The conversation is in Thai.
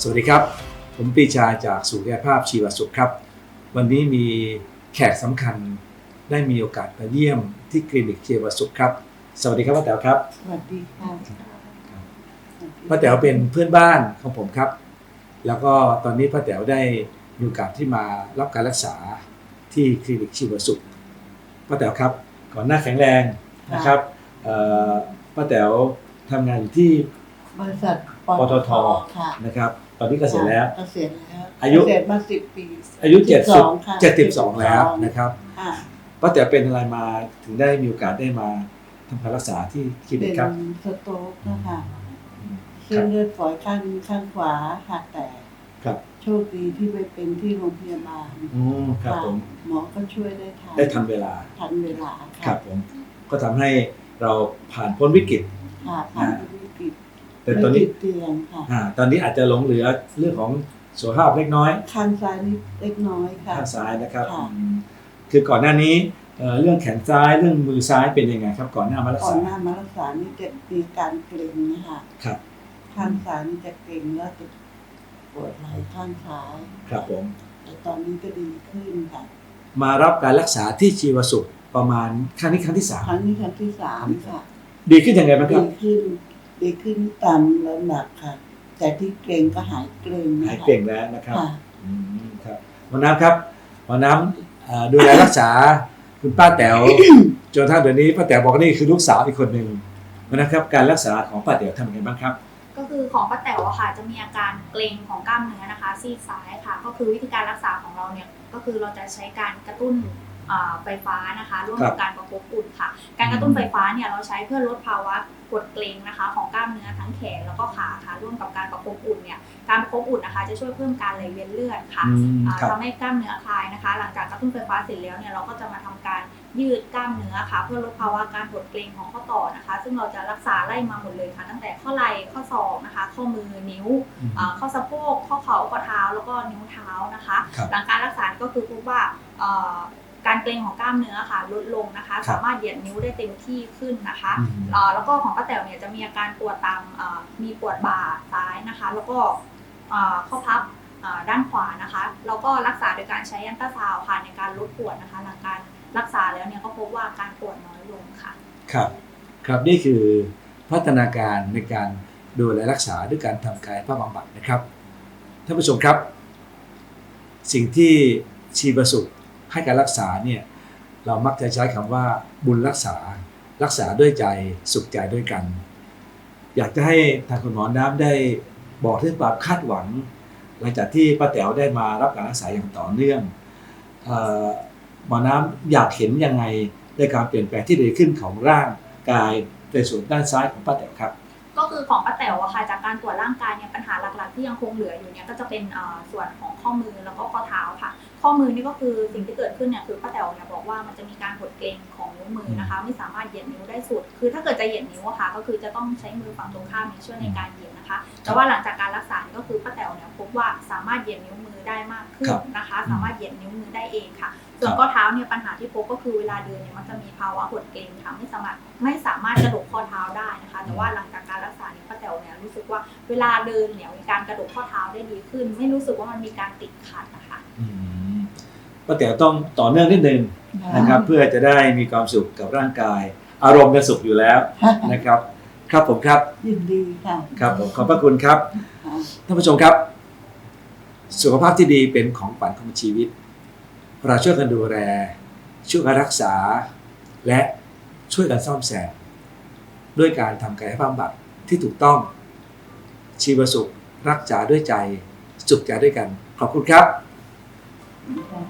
สวัสดีครับ ผมปรีชาจากสุขภาพชีวสุขครับ วันนี้มีแขกสำคัญได้มีโอกาสมาเยี่ยมที่คลินิกชีวสุขครับ สวัสดีครับป้าแต๋วครับสวัสดีค่ะป้าแต๋วเป็นเพื่อนบ้านของผมครับ แล้วก็ตอนนี้ป้าแต๋วได้มีโอกาสที่มารับการรักษาที่คลินิกชีวสุขป้าแต๋วครับก่อนหน้าแข็งแรงนะครับเอ่อป้าแต๋วทำงานอยู่ที่บริษัท ปตทค่ะนะครับ ตอนนี้เกษียณแล้ว เกษียณแล้วอายุ เกษียณมาสิบปีอายุ72ค่ะ70 72 แล้วนะครับค่ะป้าแต๋วเป็นอะไรมาถึงได้มีโอกาสได้มาทำการรักษาที่คลินิเป็กนครับสโตรกนะคะคเส้รันบเลือดฝอยข้างข้างขวาหักแตกครับโชคดีที่ไปเป็นที่โรงพยาบาลอืมครับผมหมอก็ช่วยได้ทันได้ทันเวลาทันเวลาคค่ะรับผมก็ทำให้เราผ่านพ้นวิกฤต ค่ะผ่านวิกฤต แต่ตอนนี้ไม่ติดเตียงค่ะอ่าตอนนี้อาจจะหลงเหลือเรื่องของสุขภาพเล็กน้อยข้างซ้ายนิดเล็กน้อยค่ะข้างซ้ายนะครับ ค่ะอืมคือก่อนหน้านี้เอ่อเรื่องแขนซ้ายเรื่องมือซ้ายเป็นยังไงครับ ก่อนหน้ามารักก่อษานหน้ามารักษานี่จะมีการเกร็งนะคะครับข้างซ้ายนี่จะเกร็งแล้วจะปวดไหล่ข้างซ้ายครับผม แต่ตอนนี้ก็ดีขึ้นค่ะ มารับการรักษาที่ชีวสุขประมาณครั้งนี้ครั้งที่สามครั้งนี้ครั้งที่สามค่ะดีขึ้นยังไงบ้างคดีรับขึ้น ดีขึ้นตามลำดับค่ะ แต่ที่เกร็งก็หายเกร็งนะคะหายเก่งแล้วนะครับค่ะ อืมครับหมอน้ำครับหมอน้ำเอ่อดูแลรักษาคุณป้าแต๋ว จนกระทั่งเดี๋ยวนี้ป้าแต๋วบอกว่านี่คือลูกสาวอีกคนหนึ่งหมอนะครับการรักษาของป้าแต๋วทำยังไงบ้างครับ ก็คือของป้าแต๋วอะค่ะจะมีอาการเกร็งของกล้ามเนื้อนะคะ ซีกซ้ายค่ะ ก็คือวิธีการรักษาของเราเนี่ยก็คือเราจะใช้การกระตุ้นอ่า ไฟฟ้านะคะร่วมกับการประคบอุ่นค่ะ การกระตุ้นไฟฟ้าเนี่ยเราใช้เพื่อลดภาวะกดเกร็งนะคะ ของกล้ามเนื้อทั้งแขนแล้วก็ขาค่ะร่วมกับการประคบอุ่นเนี่ยการประคบอุ่นนะคะ จะช่วยเพิ่มการไหลเวียนเลือดค่ะอืมอ่าครับทำให้กล้ามเนื้อคลายนะคะ หลังจากกระตุ้นไฟฟ้าเสร็จแล้วเนี่ยเราก็จะมาทำการยืดกล้ามเนื้อค่ะเพื่อลดภาวะการกดเกร็งของข้อต่อนะคะ ซึ่งเราจะรักษาไล่มาหมดเลยค่ะ ตั้งแต่ข้อไหล่ข้อศอกนะคะ ข้อมือนิ้วอืมอ่าข้อสะโพกข้อเข่าข้อเท้าแล้วก็นิ้วเท้านะคะครับหลังการรักษาก็คือพบว่าเอ่อ การเกร็งของกล้ามเนื้อค่ะลดลงนะคะครับสามารถเหยียดนิ้วได้เต็มที่ขึ้นนะคะอืมเอ่อแล้วก็ของป้าแต๋วเนี่ยจะมีอาการปวดตามเอ่อมีปวดบ่าซ้ายนะคะ แล้วก็เอ่อข้อพับเอ่อด้านขวานะคะแล้วก็รักษาโดยการใช้ยันตราซาวด์ค่ะในการลดปวดนะคะ หลังการรักษาแล้วเนี่ยก็พบว่าการปวดน้อยลงค่ะ ครับ ครับนี่คือพัฒนาการในการดูแลรักษาด้วยการทำกายภาพบำบัดนะครับท่านผู้ชมครับ สิ่งที่ชีวสุข ให้การรักษาเนี่ยเรามักจะใช้คำว่าบุญรักษารักษาด้วยใจสุขใจด้วยกัน อยากจะให้ทางคุณหมอน้ำได้บอกถึงความคาดหวัง หลังจากที่ป้าแต๋วได้มารับการรักษาอย่างต่อเนื่องอหมอน้ำอยากเห็นยังไงในการเปลี่ยนแปลงที่ดีขึ้นของร่างกายในส่วนด้านซ้ายของป้าแต๋วครับ ก็คือของป้าแต๋วอะค่ะจากการตรวจร่างกายเนี่ยปัญหาหลักๆ ที่ยังคงเหลืออยู่เนี่ยก็จะเป็นส่วนของข้อมือแล้วก็ข้อเท้าค่ะ ข้อมือนี่ก็คือสิ่งที่เกิดขึ้นเนี่ยคือป้าแต๋วเนี่ยบอกว่ามันจะมีการกดเกร็งของนิ้วมือนะคะ ไม่สามารถเหยียดนิ้วได้สุด คือถ้าเกิดจะเหยียดนิ้วอะค่ะ ก็คือจะต้องใช้มือฝั่งตรงข้ามเนี่ยช่วยในการเหยียดนะคะ แต่ว่าหลังจากการรักษาเนี่ยก็คือป้าแต๋วเนี่ยพบว่าสามารถเหยียดนิ้วมือได้มากขึ้นนะคะ สามารถเหยียดนิ้วมือได้เองค่ะ ส่วนข้อเท้าเนี่ยปัญหาที่พบก็คือเวลาเดินเนี่ยมันจะมีภาวะกดเกร็งค่ะไม่สามารถไม่สามารถกระดกข้อเท้าได้นะคะ แต่ว่าหลังจากการรักษาเนี่ยป้าแต๋วเนี่ยรู้สึกว่าเวลาเดินเนี่ยมีการกระดกข้อเท้าได้ดีขึ้น ไม่รู้สึกว่ามันมีการติดขัดนะคะอืม ป้าแต๋วต้องต่อเนื่องนิดนึงนะครับเพื่อจะได้มีความสุขกับร่างกาย อารมณ์จะสุขอยู่แล้วนะครับ ครับผมครับยินดีค่ะครับผมขอบพระคุณครับค่ะท่านผู้ชมครับ สุขภาพที่ดีเป็นของขวัญของชีวิต เราช่วยกันดูแลช่วยกันรักษา และช่วยกันซ่อมแซมด้วยการทำกายภาพบำบัดที่ถูกต้อง ชีวสุขรักษาด้วยใจ สุขใจด้วยกัน ขอบคุณครับค่ะ